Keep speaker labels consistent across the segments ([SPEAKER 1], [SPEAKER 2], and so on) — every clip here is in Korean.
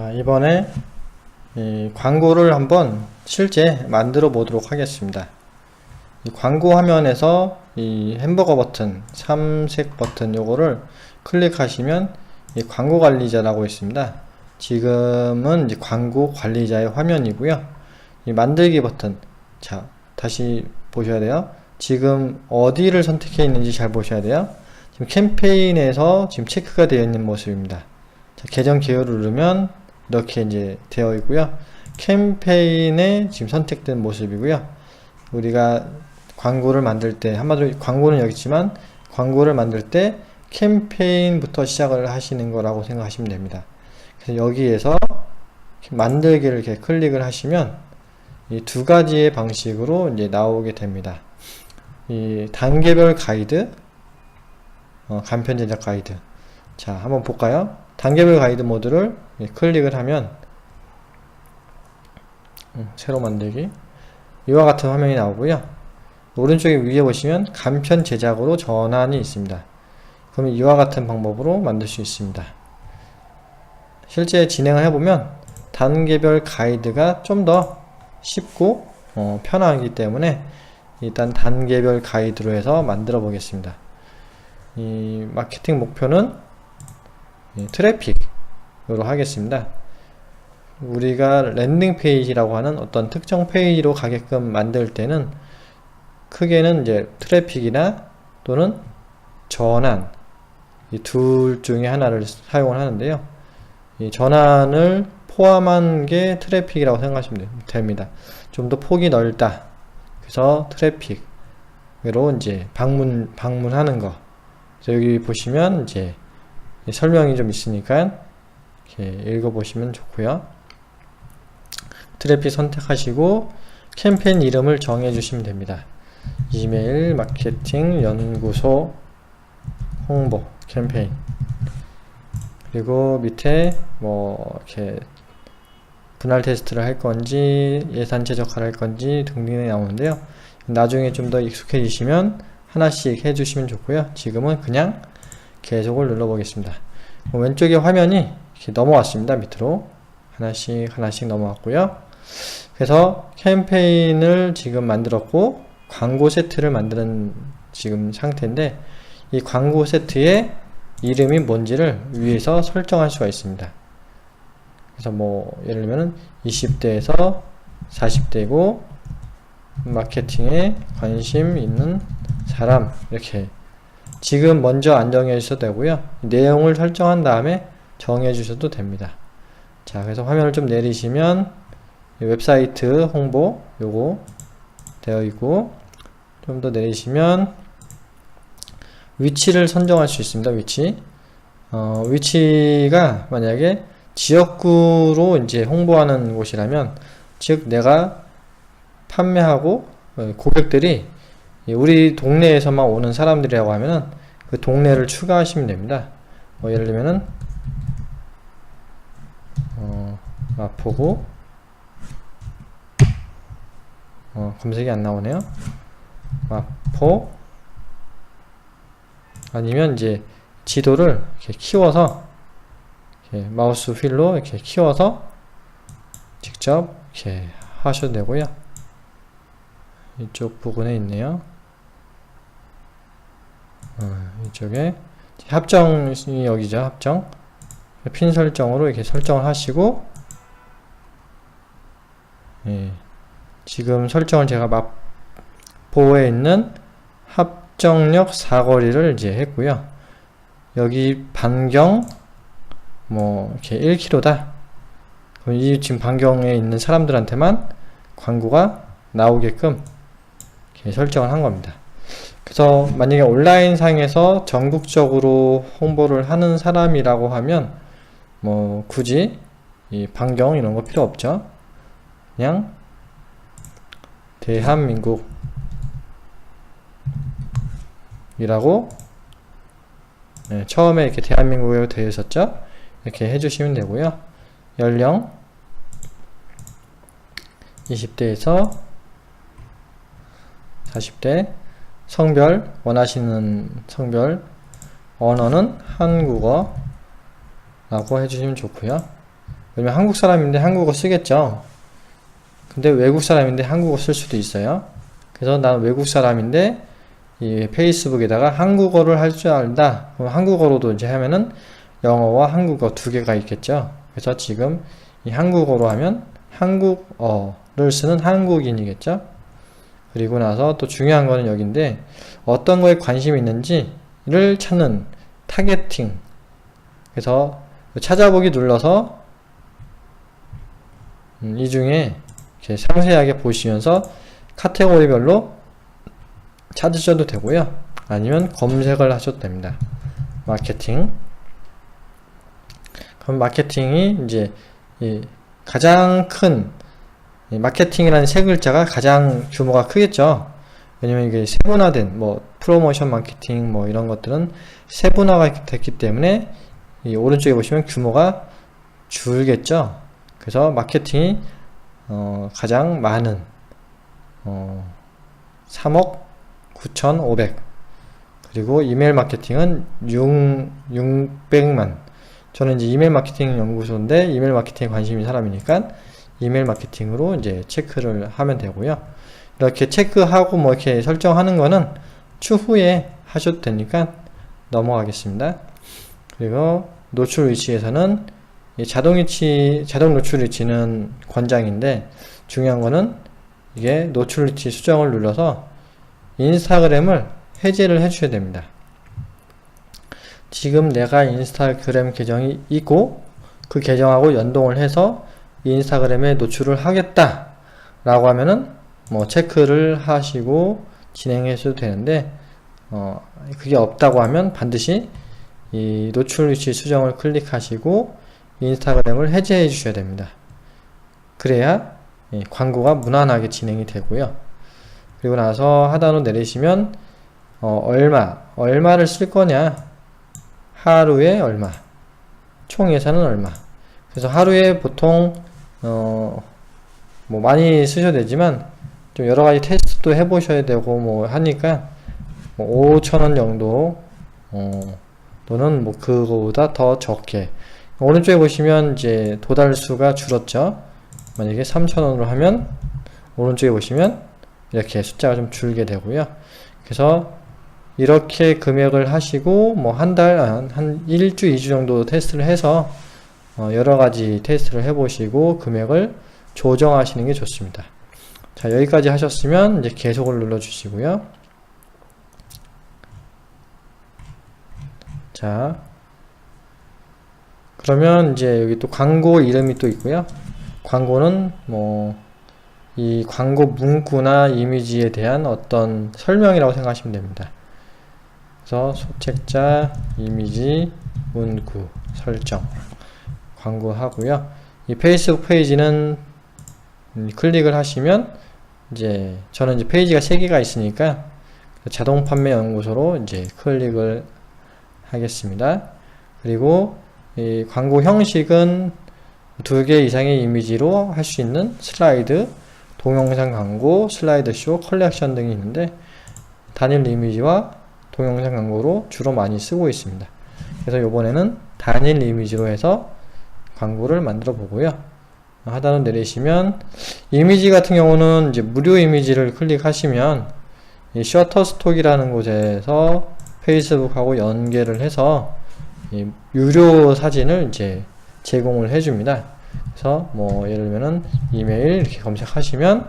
[SPEAKER 1] 자, 이번에 이 광고를 한번 실제 만들어 보도록 하겠습니다. 이 광고 화면에서 이 햄버거 버튼, 삼색 버튼 요거를 클릭하시면 이 광고 관리자라고 있습니다. 지금은 광고 관리자의 화면이고요. 이 만들기 버튼. 자, 다시 보셔야 돼요. 지금 어디를 선택해 있는지 잘 보셔야 돼요. 지금 캠페인에서 지금 체크가 되어 있는 모습입니다. 자, 계정 개요를 누르면 이렇게 이제 되어 있고요. 캠페인에 지금 선택된 모습이고요. 우리가 광고를 만들 때 한마디로 광고는 여기 있지만 광고를 만들 때 캠페인부터 시작을 하시는 거라고 생각하시면 됩니다. 그래서 여기에서 만들기를 이렇게 클릭을 하시면 이 두 가지의 방식으로 이제 나오게 됩니다. 이 단계별 가이드, 어, 간편 제작 가이드. 자, 한번 볼까요? 단계별 가이드 모드를 예, 클릭을 하면 음, 새로 만들기 이와 같은 화면이 나오고요. 오른쪽에 위에 보시면 간편 제작으로 전환이 있습니다. 그러면 이와 같은 방법으로 만들 수 있습니다. 실제 진행을 해보면 단계별 가이드가 좀 더 쉽고 어, 편하기 때문에 일단 단계별 가이드로 해서 만들어 보겠습니다. 이 마케팅 목표는 이 트래픽으로 하겠습니다. 우리가 랜딩 페이지라고 하는 어떤 특정 페이지로 가게끔 만들 때는 크게는 이제 트래픽이나 또는 전환 이 둘 중에 하나를 사용을 하는데요. 이 전환을 포함한 게 트래픽이라고 생각하시면 됩니다. 좀 더 폭이 넓다. 그래서 트래픽으로 이제 방문 방문하는 거. 여기 보시면 이제 설명이 좀 있으니까 이렇게 읽어보시면 좋고요. 트래픽 선택하시고 캠페인 이름을 정해주시면 됩니다. 이메일 마케팅 연구소 홍보 캠페인 그리고 밑에 뭐 이렇게 분할 테스트를 할 건지 예산 최적화를 할 건지 등등이 나오는데요. 나중에 좀 더 익숙해지시면 하나씩 해주시면 좋고요. 지금은 그냥 계속을 눌러보겠습니다. 왼쪽에 화면이 이렇게 넘어왔습니다. 밑으로 하나씩 하나씩 넘어왔고요. 그래서 캠페인을 지금 만들었고 광고 세트를 만드는 지금 상태인데 이 광고 세트의 이름이 뭔지를 위에서 설정할 수가 있습니다. 그래서 뭐 예를 들면 20대에서 40대고 마케팅에 관심 있는 사람 이렇게 지금 먼저 안 정해 주셔도 되고요. 내용을 설정한 다음에 정해 주셔도 됩니다. 자, 그래서 화면을 좀 내리시면 웹사이트 홍보 요거 되어 있고 좀 더 내리시면 위치를 선정할 수 있습니다. 위치. 어, 위치가 만약에 지역구로 이제 홍보하는 곳이라면 즉 내가 판매하고 어, 고객들이 우리 동네에서만 오는 사람들이라고 하면은 그 동네를 추가하시면 됩니다. 뭐 예를 들면은 어, 마포구 어, 검색이 안 나오네요. 마포 아니면 이제 지도를 이렇게 키워서 이렇게 마우스 휠로 이렇게 키워서 직접 이렇게 하셔도 되고요. 이쪽 부분에 있네요. 어, 이쪽에 합정이 여기죠. 합정. 핀 설정으로 이렇게 설정을 하시고 예, 지금 설정을 제가 마포에 있는 합정역 사거리를 이제 했고요. 여기 반경 뭐 이렇게 1km다. 그럼 이 지금 반경에 있는 사람들한테만 광고가 나오게끔 이렇게 설정을 한 겁니다. 그래서 만약에 온라인 상에서 전국적으로 홍보를 하는 사람이라고 하면 뭐 굳이 이 반경 이런 거 필요 없죠. 그냥 대한민국 이라고 네, 처음에 이렇게 대한민국에 되어 있었죠. 이렇게 해주시면 되고요. 연령 20대에서 40대 성별 원하시는 성별 언어는 한국어라고 해주시면 좋고요. 왜냐면 한국 사람인데 한국어 쓰겠죠. 근데 외국 사람인데 한국어 쓸 수도 있어요. 그래서 난 외국 사람인데 이 페이스북에다가 한국어를 할줄 안다. 그럼 한국어로도 이제 하면은 영어와 한국어 두 개가 있겠죠. 그래서 지금 이 한국어로 하면 한국어를 쓰는 한국인이겠죠. 그리고 나서 또 중요한 거는 여기인데 어떤 거에 관심이 있는지를 찾는 타겟팅. 그래서 찾아보기 눌러서 음, 이 중에 상세하게 보시면서 카테고리별로 찾으셔도 되고요. 아니면 검색을 하셔도 됩니다. 마케팅. 그럼 마케팅이 이제 이 가장 큰이 마케팅이라는 세 글자가 가장 규모가 크겠죠. 왜냐면 이게 세분화된 뭐 프로모션 마케팅 뭐 이런 것들은 세분화가 됐기 때문에 이 오른쪽에 보시면 규모가 줄겠죠. 그래서 마케팅이 어 가장 많은 어 3억 9,500 그리고 이메일 마케팅은 6, 600만 저는 이제 이메일 마케팅 연구소인데 이메일 마케팅에 관심이 사람이니까 이메일 마케팅으로 이제 체크를 하면 되고요. 이렇게 체크하고 뭐 이렇게 설정하는 거는 추후에 하셔도 되니까 넘어가겠습니다. 그리고 노출 위치에서는 이 자동 위치, 자동 노출 위치는 권장인데 중요한 거는 이게 노출 위치 수정을 눌러서 인스타그램을 해제를 해주셔야 됩니다. 지금 내가 인스타그램 계정이 있고 그 계정하고 연동을 해서 인스타그램에 노출을 하겠다 라고 하면은 뭐 체크를 하시고 진행하셔도 되는데 어 그게 없다고 하면 반드시 이 노출 위치 수정을 클릭하시고 인스타그램을 해제해 주셔야 됩니다. 그래야 이 광고가 무난하게 진행이 되고요. 그리고 나서 하단으로 내리시면 어 얼마 얼마를 쓸 거냐 하루에 얼마 총 예산은 얼마 그래서 하루에 보통 어, 뭐 많이 쓰셔도 되지만 좀 여러 가지 테스트도 해보셔야 되고 뭐 하니까 뭐 5천원 정도 어, 또는 뭐 그거보다 더 적게. 오른쪽에 보시면 이제 도달수가 줄었죠? 만약에 3천원으로 하면 오른쪽에 보시면 이렇게 숫자가 좀 줄게 되고요. 그래서 이렇게 금액을 하시고 뭐 한 달, 한, 한 1주, 2주 정도 테스트를 해서 어, 여러 가지 테스트를 해보시고 금액을 조정하시는 게 좋습니다. 자, 여기까지 하셨으면 이제 계속을 눌러 주시고요. 자, 그러면 이제 여기 또 광고 이름이 또 있고요. 광고는 뭐, 이 광고 문구나 이미지에 대한 어떤 설명이라고 생각하시면 됩니다. 그래서 소책자, 이미지, 문구, 설정. 광고하고요. 이 페이스북 페이지는 클릭을 하시면 이제 저는 이제 페이지가 3개가 있으니까 자동 판매 연구소로 이제 클릭을 하겠습니다. 그리고 이 광고 형식은 두 개 이상의 이미지로 할 수 있는 슬라이드, 동영상 광고, 슬라이드 쇼, 컬렉션 등이 있는데 단일 이미지와 동영상 광고로 주로 많이 쓰고 있습니다. 그래서 이번에는 단일 이미지로 해서 광고를 만들어 보고요. 하단을 내리시면 이미지 같은 경우는 이제 무료 이미지를 클릭하시면 이 셔터스톡이라는 곳에서 페이스북하고 연계를 해서 유료 사진을 이제 제공을 해줍니다. 그래서 뭐 예를 들면은 이메일 이렇게 검색하시면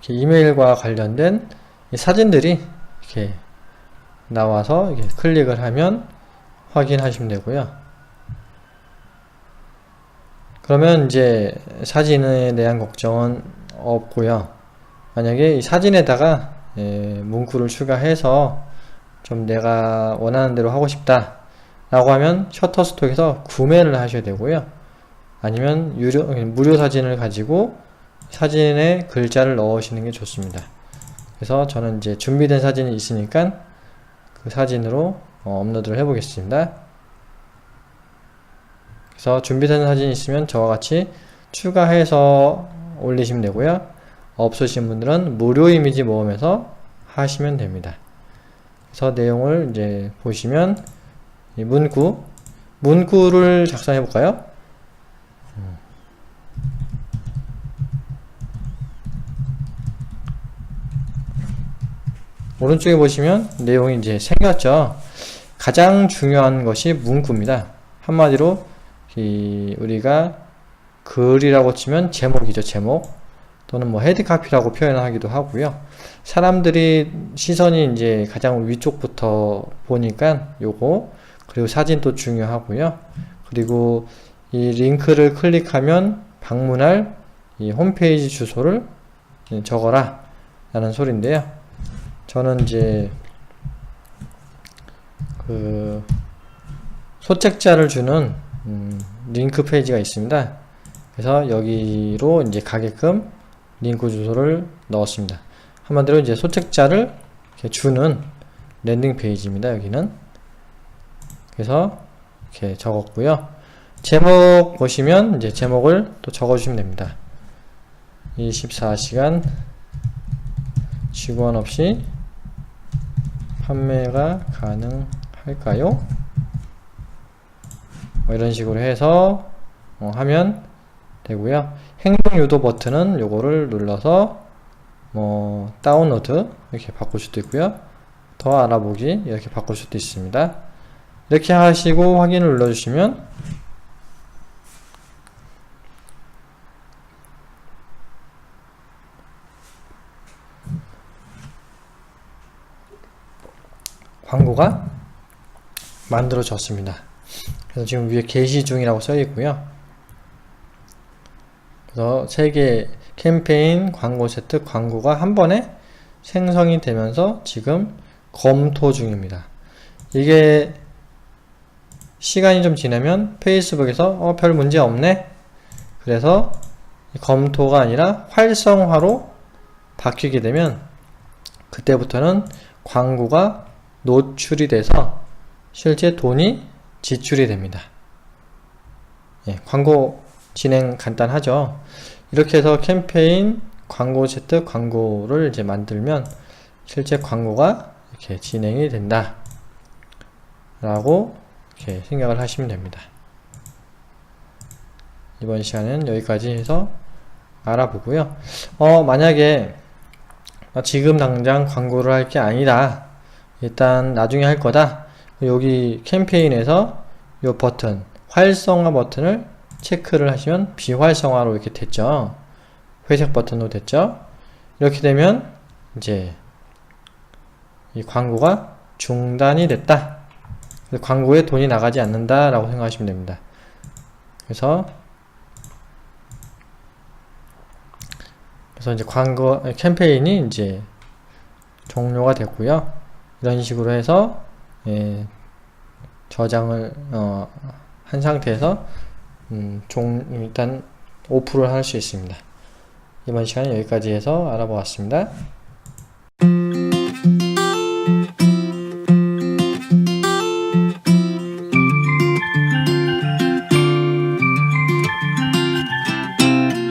[SPEAKER 1] 이렇게 이메일과 관련된 사진들이 이렇게 나와서 이렇게 클릭을 하면 확인하시면 되고요. 그러면 이제 사진에 대한 걱정은 없고요. 만약에 이 사진에다가 예, 문구를 추가해서 좀 내가 원하는 대로 하고 싶다 라고 하면 셔터스톡에서 구매를 하셔야 되고요. 아니면 유료, 무료 사진을 가지고 사진에 글자를 넣으시는 게 좋습니다. 그래서 저는 이제 준비된 사진이 있으니까 그 사진으로 어, 업로드를 해 보겠습니다. 그래서 준비된 사진 있으면 저와 같이 추가해서 올리시면 되고요. 없으신 분들은 무료 이미지 모음에서 하시면 됩니다. 그래서 내용을 이제 보시면 문구 문구를 작성해 볼까요? 음. 오른쪽에 보시면 내용이 이제 생겼죠. 가장 중요한 것이 문구입니다. 한마디로 이 우리가 글이라고 치면 제목이죠, 제목. 또는 뭐 헤드카피라고 표현하기도 하고요. 사람들이 시선이 이제 가장 위쪽부터 보니까 요거 그리고 사진도 중요하고요. 그리고 이 링크를 클릭하면 방문할 이 홈페이지 주소를 적어라 라는 소리인데요. 저는 이제 그 소책자를 주는 음, 링크 페이지가 있습니다. 그래서 여기로 이제 가게끔 링크 주소를 넣었습니다. 한마디로 이제 소책자를 주는 랜딩 페이지입니다. 여기는 그래서 이렇게 적었고요. 제목 보시면 이제 제목을 또 적어주시면 됩니다. 24시간 직원 없이 판매가 가능할까요? 뭐 이런 식으로 해서 어, 하면 되고요. 행동 유도 버튼은 요거를 눌러서 뭐 다운로드 이렇게 바꿀 수도 있고요. 더 알아보기 이렇게 바꿀 수도 있습니다. 이렇게 하시고 확인을 눌러주시면 광고가 만들어졌습니다. 그래서 지금 위에 게시 중이라고 써 있고요. 그래서 세 개 캠페인 광고 세트 광고가 한 번에 생성이 되면서 지금 검토 중입니다. 이게 시간이 좀 지나면 페이스북에서 어, 별 문제 없네. 그래서 검토가 아니라 활성화로 바뀌게 되면 그때부터는 광고가 노출이 돼서 실제 돈이 지출이 됩니다. 예, 광고 진행 간단하죠. 이렇게 해서 캠페인 광고 세트 광고를 이제 만들면 실제 광고가 이렇게 진행이 된다. 라고 이렇게 생각을 하시면 됩니다. 이번 시간은 여기까지 해서 알아보고요. 어, 만약에 지금 당장 광고를 할 게 아니다. 일단 나중에 할 거다. 여기 캠페인에서 이 버튼, 활성화 버튼을 체크를 하시면 비활성화로 이렇게 됐죠. 회색 버튼으로 됐죠. 이렇게 되면 이제 이 광고가 중단이 됐다. 광고에 돈이 나가지 않는다 라고 생각하시면 됩니다. 그래서 그래서 이제 광고 캠페인이 이제 종료가 됐고요. 이런 식으로 해서 예, 저장을 어, 한 상태에서 음, 종 일단 오프를 할 수 있습니다. 이번 시간은 여기까지 해서 알아보았습니다.